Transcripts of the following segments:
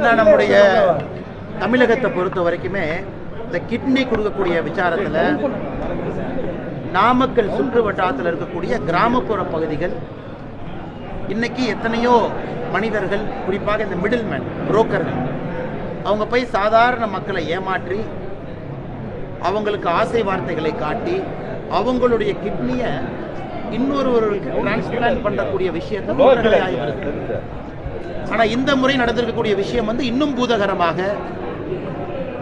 ஆனால் நம்முடைய தமிழகத்தை பொறுத்த வரைக்குமே இந்த கிட்னி கொடுக்கக்கூடிய விசாரத்தில் நாமக்கல் சுற்று வட்டாரத்தில் இருக்கக்கூடிய கிராமப்புற பகுதிகள் இன்னைக்கு எத்தனையோ மனிதர்கள் குறிப்பாக இந்த மிடில் மேன் புரோக்கர்கள் அவங்க போய் சாதாரண மக்களை ஏமாற்றி அவங்களுக்கு ஆசை வார்த்தைகளை காட்டி அவங்களுடைய கிட்னியை இன்னொருவருக்கு டிரான்ஸ்பிளான்ட் பண்ணக்கூடிய விஷயத்தை வருது ஆனால் இந்த முறை நடந்திருக்கக்கூடிய விஷயம் வந்து இன்னும் பூதகரமாக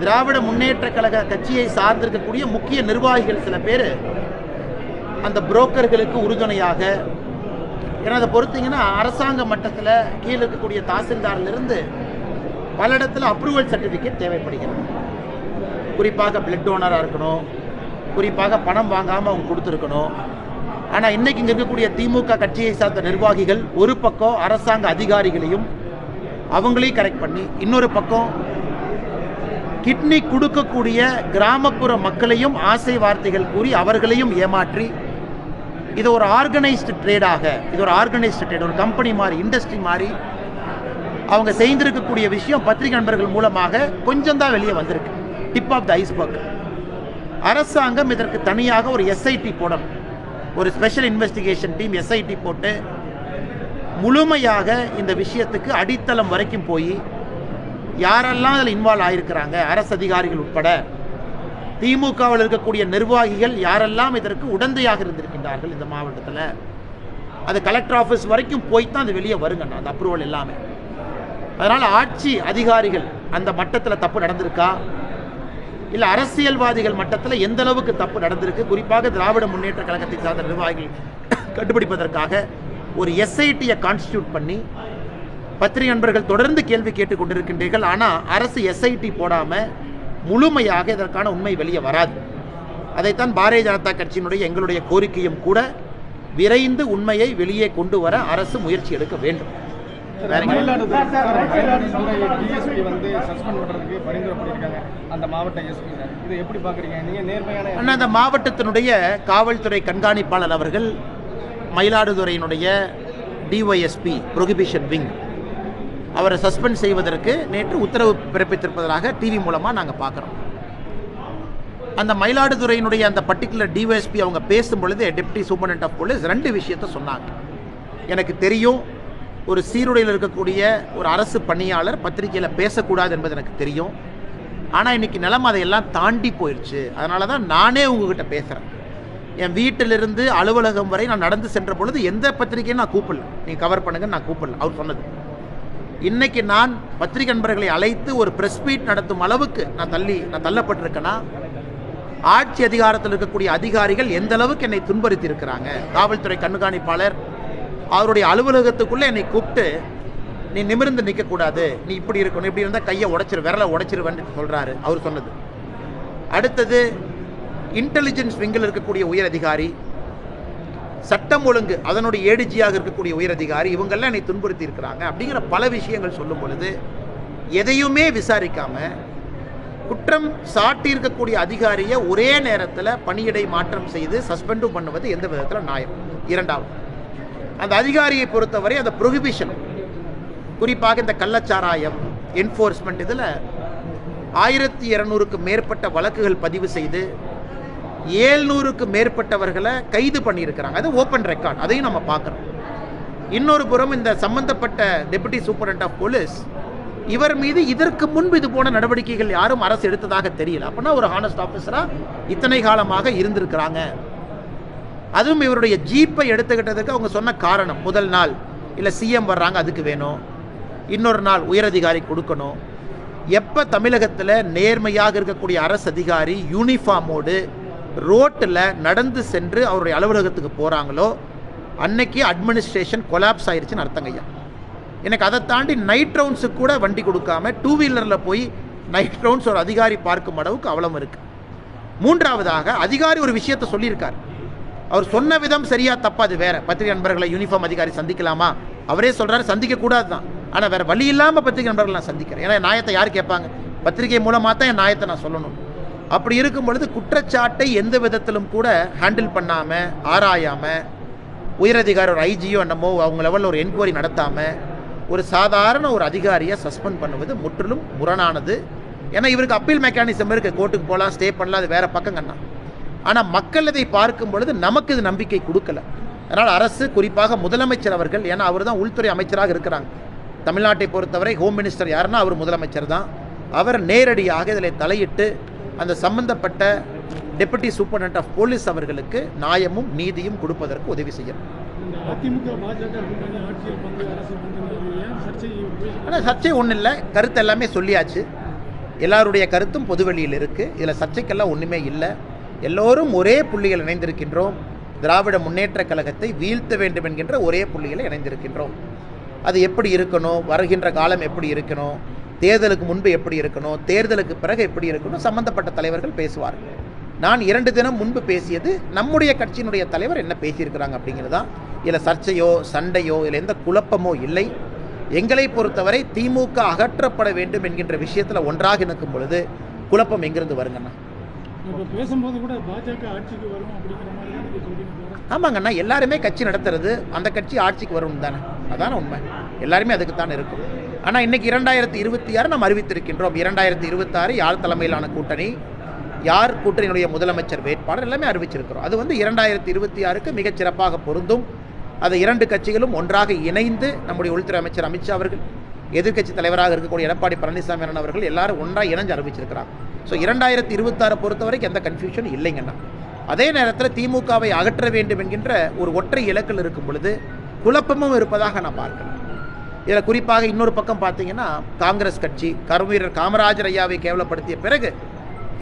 திராவிட முன்னேற்ற கழக கட்சியை சார்ந்திருக்கக்கூடிய முக்கிய நிர்வாகிகள் சில பேர் அந்த புரோக்கர்களுக்கு உறுதுணையாக. ஏன்னா அதை பொறுத்தீங்கன்னா அரசாங்க மட்டத்தில் கீழே இருக்கக்கூடிய தாசில்தாரிலிருந்து பல இடத்துல அப்ரூவல் சர்டிஃபிகேட் தேவைப்படுகிறது. குறிப்பாக பிளட் டோனராக இருக்கணும். குறிப்பாக பணம் வாங்காமல் அவங்க கொடுத்துருக்கணும். ஆனால் இன்னைக்கு இங்கே இருக்கக்கூடிய திமுக கட்சியை சார்ந்த நிர்வாகிகள் ஒரு பக்கம் அரசாங்க அதிகாரிகளையும் அவங்களையும் கரெக்ட் பண்ணி இன்னொரு பக்கம் கிட்னி கொடுக்கக்கூடிய கிராமப்புற மக்களையும் ஆசை வார்த்தைகள் கூறி அவர்களையும் ஏமாற்றி இது ஒரு ஆர்கனைஸ்டு ட்ரேடாக இது ஒரு ஆர்கனைஸ்டு ட்ரேட் ஒரு கம்பெனி மாதிரி இண்டஸ்ட்ரி மாதிரி அவங்க செய்திருக்கக்கூடிய விஷயம் பத்திரிகை நண்பர்கள் மூலமாக கொஞ்சம் தான் வெளியே வந்திருக்கு. டிப் ஆஃப் த ஐஸ்பர்க் அரசாங்கம் இதற்கு தனியாக ஒரு எஸ்ஐடி போடணும். ஒரு ஸ்பெஷல் இன்வெஸ்டிகேஷன் டீம் எஸ்ஐடி போட்டு முழுமையாக இந்த விஷயத்துக்கு அடித்தளம் வரைக்கும் போய் யாரெல்லாம் அதில் இன்வால்வ் ஆகியிருக்கிறாங்க அரசு அதிகாரிகள் உட்பட திமுகவில் இருக்கக்கூடிய நிர்வாகிகள் யாரெல்லாம் இதற்கு உடந்தையாக இருந்திருக்கின்றார்கள் இந்த மாவட்டத்தில் அது கலெக்டர் ஆஃபீஸ் வரைக்கும் போய் தான் அது வெளியே வருங்கண்ணா அந்த அப்ரூவல் எல்லாமே. அதனால் ஆட்சி அதிகாரிகள் அந்த மட்டத்தில் தப்பு நடந்திருக்கா? இல்லை அரசியல்வாதிகள் மட்டத்தில் எந்த அளவுக்கு தப்பு நடந்திருக்கு? குறிப்பாக திராவிட முன்னேற்ற கழகத்தை சார்ந்த நிர்வாகிகள் கண்டுபிடிப்பதற்காக ஒரு எஸ்ஐடியை கான்ஸ்டியூட் பண்ணி பத்திரிகை நண்பர்கள் தொடர்ந்து கேள்வி கேட்டுக் கொண்டிருக்கின்றீர்கள். ஆனால் அரசு எஸ்ஐடி போடாமல் முழுமையாக இதற்கான உண்மை வெளியே வராது. அதைத்தான் பாரதிய ஜனதா கட்சியினுடைய எங்களுடைய கோரிக்கையும் கூட விரைந்து உண்மையை வெளியே கொண்டு வர அரசு முயற்சி எடுக்க வேண்டும். டிஎஸ்பி வந்து சஸ்பெண்ட் பண்றதுக்கு பரிந்துரை பண்ணியிருக்காங்க அந்த மாவட்ட எஸ்பி சார். இதை எப்படி பாக்குறீங்க? நீங்க நேர்மையான அண்ணா அந்த மாவட்டத்தினுடைய காவல்துறை கண்காணிப்பாளர் அவர்கள் மயிலாடுதுறையினுடைய டிஒய்எஸ்பி ப்ரொஹிபிஷன் விங் அவரை சஸ்பெண்ட் செய்வதற்கு நேற்று உத்தரவு பிறப்பித்திருப்பதாக டிவி மூலமாக நாங்கள் பார்க்குறோம் அந்த மயிலாடுதுறையினுடைய அந்த பர்டிகுலர் டிஒஎஸ்பி அவங்க பேசும் பொழுது டெப்டி சூப்பரண்ட் ஆஃப் போலீஸ் ரெண்டு விஷயத்த சொன்னாங்க. எனக்கு தெரியும் ஒரு சீருடையில் இருக்கக்கூடிய ஒரு அரசு பணியாளர் பத்திரிகையில் பேசக்கூடாது என்பது எனக்கு தெரியும். ஆனால் இன்னைக்கு நிலம் அதையெல்லாம் தாண்டி போயிடுச்சு அதனால தான் நானே உங்ககிட்ட பேசுகிறேன் என் வீட்டிலிருந்து அலுவலகம் வரை நான் நடந்து சென்ற பொழுது எந்த பத்திரிகையும் நான் கூப்பிடல. நீங்கள் கவர் பண்ணுங்கன்னு நான் கூப்பிடல. அவர் சொன்னது. இன்னைக்கு நான் பத்திரிகை நண்பர்களை அழைத்து ஒரு பிரஸ் மீட் நடத்தும் அளவுக்கு நான் தள்ளி நான் தள்ளப்பட்டிருக்கேன்னா ஆட்சி அதிகாரத்தில் இருக்கக்கூடிய அதிகாரிகள் எந்த அளவுக்கு என்னை துன்புறுத்தி இருக்கிறாங்க காவல்துறை கண்காணிப்பாளர் அவருடைய அலுவலகத்துக்குள்ளே என்னை கூப்பிட்டு நீ நிமிர்ந்து நிற்கக்கூடாது நீ இப்படி இருக்கணும். இப்படி இருந்தால் கையை உடைச்சிரு விரலை உடச்சிருவேன்னு சொல்கிறாரு அவர் சொன்னது. அடுத்தது இன்டெலிஜென்ஸ் விங்கில் இருக்கக்கூடிய உயர் அதிகாரி சட்டம் ஒழுங்கு அதனுடைய ஏடிஜியாக இருக்கக்கூடிய உயர் அதிகாரி இவங்கெல்லாம் என்னை துன்புறுத்தி இருக்கிறாங்க அப்படிங்கிற பல விஷயங்கள் சொல்லும் பொழுது எதையுமே விசாரிக்காம குற்றம் சாட்டி இருக்கக்கூடிய அதிகாரியை ஒரே நேரத்தில் பணியிடை மாற்றம் செய்து சஸ்பெண்டும் பண்ணுவது எந்த விதத்தில் நியாயம்? இரண்டாவது அந்த அதிகாரியை பொறுத்தவரை அந்த ப்ரொஹிபிஷன் குறிப்பாக இந்த கள்ளச்சாராயம் என்ஃபோர்ஸ்மெண்ட் இதில் ஆயிரத்தி இரநூறுக்கு மேற்பட்ட வழக்குகள் பதிவு செய்து ஏழ்நூறுக்கு மேற்பட்டவர்களை கைது பண்ணியிருக்கிறாங்க. அது ஓப்பன் ரெக்கார்ட் அதையும் நம்ம பார்க்குறோம். இன்னொரு புறம் இந்த சம்பந்தப்பட்ட டெபுட்டி சூப்பரண்ட் ஆஃப் போலீஸ் இவர் மீது இதற்கு முன்பு இது போன நடவடிக்கைகள் யாரும் அரசு எடுத்ததாக தெரியல. அப்படின்னா ஒரு ஹானஸ்ட் ஆஃபீஸராக இத்தனை காலமாக இருந்திருக்கிறாங்க. அதுவும் இவருடைய ஜீப்பை எடுத்துக்கிட்டதுக்கு அவங்க சொன்ன காரணம். முதல் நாள் இல்லை சிஎம் வர்றாங்க அதுக்கு வேணும். இன்னொரு நாள் உயரதிகாரி கொடுக்கணும். எப்போ தமிழகத்தில் நேர்மையாக இருக்கக்கூடிய அரசு அதிகாரி யூனிஃபார்மோடு ரோட்டில் நடந்து சென்று அவருடைய அலுவலகத்துக்கு போகிறாங்களோ அன்னைக்கு அட்மினிஸ்ட்ரேஷன் கொலாப்ஸ் ஆயிடுச்சுன்னு அர்த்தங்க ஐயா. எனக்கு அதை தாண்டி நைட் ரவுண்ட்ஸுக்கு கூட வண்டி கொடுக்காம டூ வீலரில் போய் நைட் ரவுண்ட்ஸ் ஒரு அதிகாரி பார்க்கும் அளவுக்கு அவலம் இருக்குது மூன்றாவதாக அதிகாரி ஒரு விஷயத்தை சொல்லியிருக்கார். அவர் சொன்ன விதம் சரியா தப்பா அது வேற. பத்திரிகை நண்பர்களை யூனிஃபார்ம் அதிகாரி சந்திக்கலாமா? அவரே சொல்றாரு சந்திக்க கூடாது தான் ஆனால் வேற வழி இல்லாமல் பத்திரிகை நண்பர்களை நான் சந்திக்கிறேன். ஏன்னா என் நியாயத்தை யார் கேட்பாங்க? பத்திரிகை மூலமாக தான் என் நியாயத்தை நான் சொல்லணும். அப்படி இருக்கும் பொழுது குற்றச்சாட்டை எந்த விதத்திலும் கூட ஹேண்டில் பண்ணாமல் ஆராயாமல் உயரதிகாரி ஒரு ஐஜியோ என்னமோ அவங்க லெவலில் ஒரு என்கொயரி நடத்தாமல் ஒரு சாதாரண ஒரு அதிகாரியை சஸ்பெண்ட் பண்ணுவது முற்றிலும் முரணானது. ஏன்னா இவருக்கு அப்பீல் மெக்கானிசம் இருக்குது கோர்ட்டுக்கு போகலாம் ஸ்டே பண்ணலாம் அது வேற பக்கங்கண்ணா. ஆனால் மக்கள் இதை பார்க்கும் பொழுது நமக்கு இது நம்பிக்கை கொடுக்கல. அதனால் அரசு குறிப்பாக முதலமைச்சர் அவர்கள் ஏன்னா அவர் தான் உள்துறை அமைச்சராக இருக்கிறாங்க. தமிழ்நாட்டை பொறுத்தவரை ஹோம் மினிஸ்டர் யாருன்னா அவர் முதலமைச்சர் தான் அவர் நேரடியாக இதில் தலையிட்டு அந்த சம்பந்தப்பட்ட டெபுட்டி சூப்பரண்ட் ஆஃப் போலீஸ் அவர்களுக்கு நியாயமும் நீதியும் கொடுப்பதற்கு உதவி சர்ச்சை ஆனால் சர்ச்சை ஒன்றும் இல்லை. கருத்து எல்லாமே சொல்லியாச்சு. எல்லாருடைய கருத்தும் பொதுவெளியில் இருக்குது இதில் சர்ச்சைக்கெல்லாம் ஒன்றுமே இல்லை. எல்லோரும் ஒரே புள்ளிகள் இணைந்திருக்கின்றோம். திராவிட முன்னேற்றக் கழகத்தை வீழ்த்த வேண்டும் என்கின்ற ஒரே புள்ளியில் இணைந்திருக்கின்றோம். அது எப்படி இருக்கணும்? வருகின்ற காலம் எப்படி இருக்கணும்? தேர்தலுக்கு முன்பு எப்படி இருக்கணும்? தேர்தலுக்கு பிறகு எப்படி இருக்கணும்? சம்பந்தப்பட்ட தலைவர்கள் பேசுவார்கள். நான் இரண்டு தினம் முன்பு பேசியது நம்முடைய கட்சியினுடைய தலைவர் என்ன பேசியிருக்கிறாங்க அப்படிங்கிறது? தான் இதில் சர்ச்சையோ சண்டையோ இல்லை எந்த குழப்பமோ இல்லை. எங்களை பொறுத்தவரை திமுக அகற்றப்பட வேண்டும் என்கின்ற விஷயத்தில் ஒன்றாக நிற்கும் பொழுது குழப்பம் எங்கிருந்து வருங்கண்ணா? ஆமாங்க அண்ணா எல்லாருமே கட்சி நடத்துறது அந்த கட்சி ஆட்சிக்கு வரும் தானே. அதான உண்மை. எல்லாருமே அதுக்கு தான் இருக்கும். ஆனால் இன்னைக்கு இரண்டாயிரத்தி இருபத்தி ஆறு நாம் அறிவித்திருக்கின்றோம். இரண்டாயிரத்தி இருபத்தாறு யார் தலைமையிலான கூட்டணி? யார் கூட்டணியினுடைய முதலமைச்சர் வேட்பாளர்? எல்லாமே அறிவிச்சிருக்கிறோம். அது வந்து இரண்டாயிரத்தி இருபத்தி ஆறுக்கு மிகச் சிறப்பாக பொருந்தும். அது இரண்டு கட்சிகளும் ஒன்றாக இணைந்து நம்முடைய உள்துறை அமைச்சர் அமித்ஷா அவர்கள் எதிர்க்கட்சி தலைவராக இருக்கக்கூடிய எடப்பாடி பழனிசாமி அண்ணன் அவர்கள் எல்லாரும் ஒன்றாக இணைஞ்சு அறிவிச்சிருக்கிறாங்க. ஸோ இரண்டாயிரத்தி இருபத்தாறு பொறுத்தவரைக்கும் எந்த கன்ஃபியூஷன் இல்லைங்கண்ணா. அதே நேரத்தில் திமுகவை அகற்ற வேண்டும் என்கின்ற ஒரு ஒற்றை இலக்கில் இருக்கும் பொழுது குழப்பமும் இருப்பதாக நான் பார்க்கிறேன். இதில் குறிப்பாக இன்னொரு பக்கம் பார்த்தீங்கன்னா காங்கிரஸ் கட்சி கருவீரர் காமராஜர் ஐயாவை கேவலப்படுத்திய பிறகு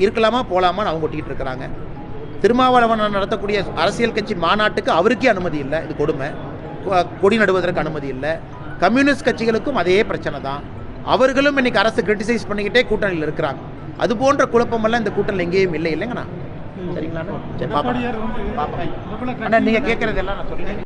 இருக்கலாமா போகலாமான்னு அவங்க ஒட்டிக்கிட்டு இருக்கிறாங்க. திருமாவளவன் நடத்தக்கூடிய அரசியல் கட்சி மாநாட்டுக்கு அவருக்கே அனுமதி இல்லை இது கொடுமை. கொடி நடுவதற்கு அனுமதி இல்லை. கம்யூனிஸ்ட் கட்சிகளுக்கும் அதே பிரச்சனை தான். அவர்களும் இன்றைக்கி அரசு கிரிட்டிசைஸ் பண்ணிக்கிட்டே கூட்டணியில் இருக்கிறாங்க. அது போன்ற குழப்பமெல்லாம் இந்த கூட்டணியில் எங்கேயும் இல்லை இல்லைங்கண்ணா? சரிங்களா சரி பாப்பா. அண்ணா நீங்கள் கேட்குறதெல்லாம் நான் சொல்லுங்கள்